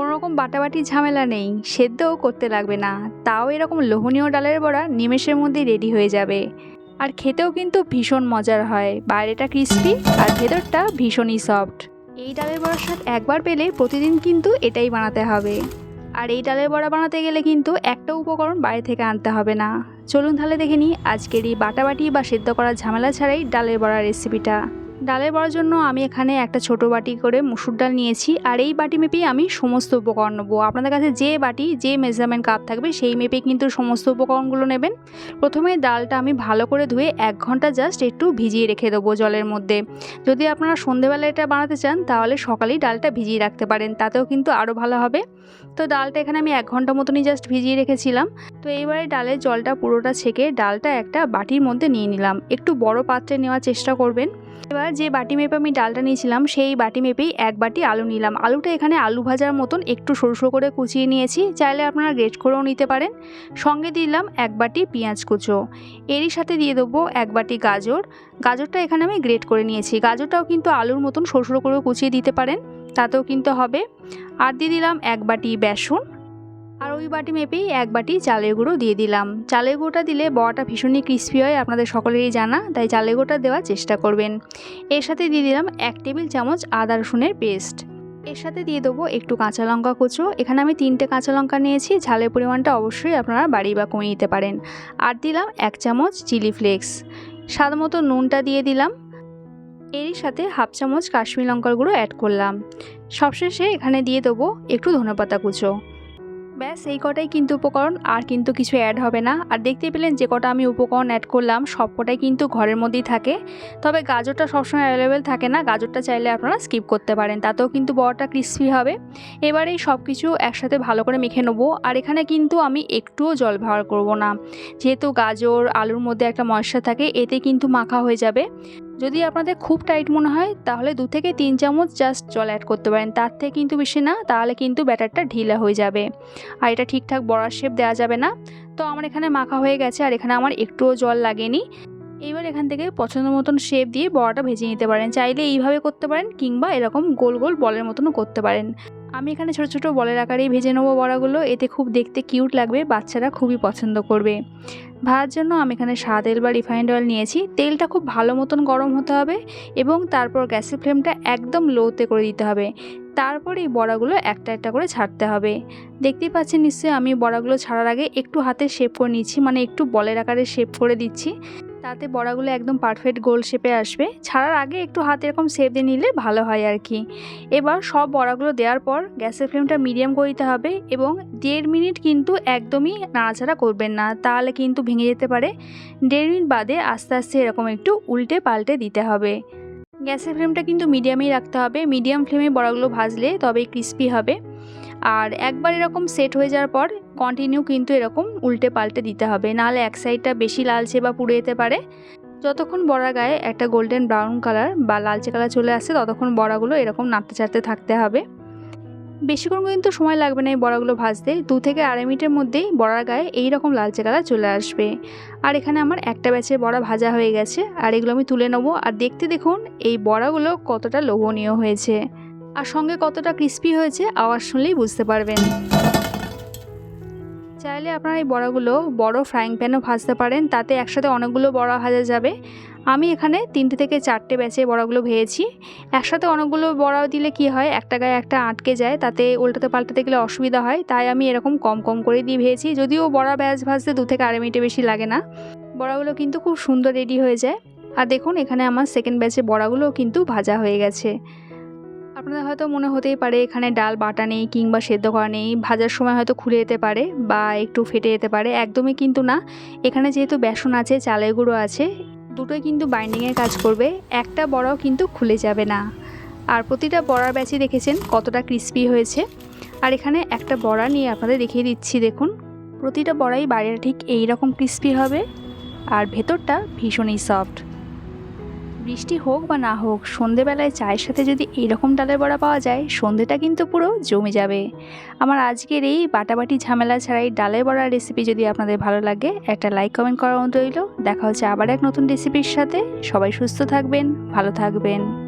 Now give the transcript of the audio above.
কোনো রকম বাটাবাটি ঝামেলা নেই, সেদ্ধও করতে লাগবে না। তাও এরকম লোভনীয় ডালের বড়া নিমেষের মধ্যেই রেডি হয়ে যাবে। আর খেতেও কিন্তু ভীষণ মজার হয়। বাইরেটা ক্রিস্পি আর ভেতরটা ভীষণই সফট এই ডালের বড়ার স্বাদ একবার পেলে প্রতিদিন কিন্তু এটাই বানাতে হবে। আর এই ডালের বড়া বানাতে গেলে কিন্তু একটা উপকরণ বাইরে থেকে আনতে হবে না। চলুন তাহলে দেখে নিই আজকের এই বাটাবাটি বা সেদ্ধ করার ঝামেলা ছাড়াই ডালের বড়ার রেসিপিটা ডালের বড়ার জন্য আমি এখানে একটা ছোট বাটি করে মুসুর ডাল নিয়েছি, আর এই বাটি মেপেই আমি সমস্ত উপকরণ নেব। আপনাদের কাছে যে বাটি, যে মেজারমেন্ট কাপ থাকবে, সেই মেপে কিন্তু সমস্ত উপকরণগুলো নেবেন। প্রথমে ডালটা আমি ভালো করে ধুয়ে এক ঘণ্টা জাস্ট একটু ভিজিয়ে রেখে দেবো জলের মধ্যে। যদি আপনারা সন্ধেবেলা এটা বানাতে চান, তাহলে সকালেই ডালটা ভিজিয়ে রাখতে পারেন, তাতেও কিন্তু আরও ভালো হবে। তো ডালটা এখানে আমি এক ঘণ্টা মতনই জাস্ট ভিজিয়ে রেখেছিলাম। তো এইবারে ডালের জলটা পুরোটা ছেঁকে ডালটা একটা বাটির মধ্যে নিয়ে নিলাম। একটু বড় পাত্রে নেওয়ার চেষ্টা করবেন। এবার যে বাটি মেপে আমি ডালটা নিয়েছিলাম, সেই বাটি মেপেই এক বাটি আলু নিলাম। আলুটা এখানে আলু ভাজার মতন একটু সরু করে কুচিয়ে নিয়েছি, চাইলে আপনারা গ্রেট করেও নিতে পারেন। সঙ্গে দিলাম এক বাটি পেঁয়াজ কুচো। এরই সাথে দিয়ে দেবো এক বাটি গাজর। গাজরটা এখানে আমি গ্রেট করে নিয়েছি। গাজরটাও কিন্তু আলুর মতন সরু করে কুচিয়ে দিতে পারেন, তাতেও কিন্তু হবে। আর দিয়ে দিলাম এক বাটি বেসন। আর ওই বাটি মেপেই এক বাটি চালের গুঁড়ো দিয়ে দিলাম। চালের গুঁড়োটা দিলে বড়াটা ভীষণই ক্রিস্পি হয়, আপনাদের সকলেরই জানা, তাই চালের গুঁড়োটা দেওয়ার চেষ্টা করবেন। এর সাথে দিয়ে দিলাম এক টেবিল চামচ আদা রসুনের পেস্ট এর সাথে দিয়ে দেবো একটু কাঁচা লঙ্কা কুচো। এখানে আমি তিনটে কাঁচা লঙ্কা নিয়েছি, ঝালের পরিমাণটা অবশ্যই আপনারা বাড়ি বা কমিয়ে নিতে পারেন। আর দিলাম এক চামচ চিলি ফ্লেক্স স্বাদ মতো নুনটা দিয়ে দিলাম। এরই সাথে হাফ চামচ কাশ্মীর লঙ্কার গুঁড়ো অ্যাড করলাম। সবশেষে এখানে দিয়ে দেবো একটু ধনেপাতা কুচো। ব্যাস, এই কটাই কিন্তু উপকরণ, আর কিন্তু কিছু অ্যাড হবে না। আর দেখতে পেলেন যে কটা আমি উপকরণ অ্যাড করলাম সব কটাই কিন্তু ঘরের মধ্যেই থাকে। তবে গাজরটা সবসময় অ্যাভেলেবেল থাকে না, গাজরটা চাইলে আপনারা স্কিপ করতে পারেন, তাতেও কিন্তু বড়টা ক্রিস্পি হবে। এবার এই সব কিছু একসাথে ভালো করে মেখে নেব, আর এখানে কিন্তু আমি একটুও জল ব্যবহার করব না। যেহেতু গাজর, আলুর মধ্যে একটা ময়সা থাকে, এতে কিন্তু মাখা হয়ে যাবে। যদি আপনাদের খুব টাইট মনে হয়, তাহলে দু থেকে তিন চামচ জাস্ট জল অ্যাড করতে পারেন। তার থেকে কিন্তু বেশি না, তাহলে কিন্তু ব্যাটারটা ঢিলা হয়ে যাবে। আর এটা ঠিকঠাক বড়ার শেপ দেওয়া যাবে না। তো আমার এখানে মাখা হয়ে গেছে, আর এখানে আমার একটুও জল লাগেনি। এইবার এখান থেকে পছন্দ মতন শেপ দিয়ে বড়াটা ভেজে নিতে পারেন। চাইলে এইভাবে করতে পারেন, কিংবা এরকম গোল গোল বলের মতনও করতে পারেন। আমি এখানে ছোট ছোট বলের আকারেই ভেজে নেব বড়াগুলো। এতে খুব দেখতে কিউট লাগবে, বাচ্চারা খুবই পছন্দ করবে। ভাজার জন্য আমি এখানে সাদা তেল বা রিফাইন্ড অয়েল নিয়েছি। তেলটা খুব ভালো মতন গরম হতে হবে এবং তারপর গ্যাসের ফ্লেমটা একদম লোতে করে দিতে হবে। তারপর এই বড়াগুলো একটা একটা করে ছাড়তে হবে। দেখতেই পাচ্ছেন নিশ্চয়ই আমি বড়াগুলো ছাড়ার আগে একটু হাতে শেপ করে নিচ্ছি মানে একটু বলের আকারে শেপ করে দিচ্ছি। তাতে বড়াগুলো একদম পারফেক্ট গোল শেপে আসবে। ছাড়ার আগে একটু হাতে এরকম শেপ দিয়ে নিলে ভালো হয় আর কি। এবার সব বড়াগুলো দেওয়ার পর গ্যাসের ফ্লেমটা মিডিয়াম করে দিতে হবে এবং দেড় মিনিট কিন্তু একদমই নাড়াচাড়া করবেন না, তাহলে কিন্তু ভেঙে যেতে পারে। দেড় মিনিট বাদে আস্তে আস্তে এরকম একটু উল্টে পাল্টে দিতে হবে। গ্যাসের ফ্লেমটা কিন্তু মিডিয়ামেই রাখতে হবে। মিডিয়াম ফ্লেমে বড়াগুলো ভাজলে তবেই ক্রিস্পি হবে। আর একবার এরকম সেট হয়ে যাওয়ার পর কন্টিনিউ কিন্তু এরকম উল্টে পাল্টে দিতে হবে। নাহলে এক সাইডটা বেশি লালচে বা পুড়ে যেতে পারে। যতক্ষণ বড়া গায়ে একটা গোল্ডেন ব্রাউন কালার বা লালচে কালার চলে আসছে, ততক্ষণ বড়াগুলো এরকম নাড়তে চাড়তে থাকতে হবে। বেশিক্ষণ কিন্তু সময় লাগবে না এই বড়াগুলো ভাজতে। দু থেকে আড়াই মিনিটের মধ্যেই বড়ার গায়ে এই রকম লালচে কালার চলে আসবে। আর এখানে আমার একটা ব্যাচের বড়া ভাজা হয়ে গেছে। আর এগুলো আমি তুলে নেব। আর দেখতে দেখুন, এই বড়াগুলো কতটা লোভনীয় হয়েছে। আর সঙ্গে কতটা ক্রিস্পি হয়েছে আওয়াজ শুনলেই বুঝতে পারবেন। চাইলে আপনারা এই বড়াগুলো বড় ফ্রাইং প্যানও ভাজতে পারেন, তাতে একসাথে অনেকগুলো বড়া ভাজা যাবে। আমি এখানে তিনটে থেকে চারটে ব্যাচে বড়াগুলো ভেজেছি। একসাথে অনেকগুলো বড়া দিলে কি হয়, একটা গায়ে একটা আটকে যায়, তাতে উল্টাতে পাল্টাতে গেলে অসুবিধা হয়, তাই আমি এরকম কম কম করে দিয়ে ভেজেছি। যদিও বড়া ব্যাচ ভাজতে দু থেকে আড়াই মিনিটে বেশি লাগে না। বড়াগুলো কিন্তু খুব সুন্দর রেডি হয়ে যায়। আর দেখুন, এখানে আমার সেকেন্ড ব্যাচে বড়াগুলো কিন্তু ভাজা হয়ে গেছে। আপনাদের হয়তো মনে হতেই পারে, এখানে ডাল বাটা নেই কিংবা সেদ্ধ করা নেই, ভাজার সময় হয়তো খুলে যেতে পারে বা একটু ফেটে যেতে পারে, একদমই কিন্তু না। এখানে যেহেতু বেসন আছে, চালের গুঁড়ো আছে, দুটোই কিন্তু বাইন্ডিংয়ের কাজ করবে, একটা বড়াও কিন্তু খুলে যাবে না। আর প্রতিটা বড়ার ব্যাচই দেখেছেন কতটা ক্রিস্পি হয়েছে? আর এখানে একটা বড়া নিয়ে আপনাদের দেখিয়ে দিচ্ছি, দেখুন। প্রতিটা বড়াই বাইরেটা ঠিক এই রকম ক্রিস্পি হবে, আর ভেতরটা ভীষণই সফট বৃষ্টি হোক বা না হোক, সন্ধেবেলায় চায়ের সাথে যদি এইরকম ডালের বড়া পাওয়া যায়, সন্ধেটা কিন্তু পুরো জমে যাবে। আমার আজকের এই বাটাবাটি ঝামেলা ছাড়াই ডালের বড়ার রেসিপি যদি আপনাদের ভালো লাগে, একটা লাইক কমেন্ট করার মতো রইল। দেখা হচ্ছে আবার এক নতুন রেসিপির সাথে। সবাই সুস্থ থাকবেন, ভালো থাকবেন।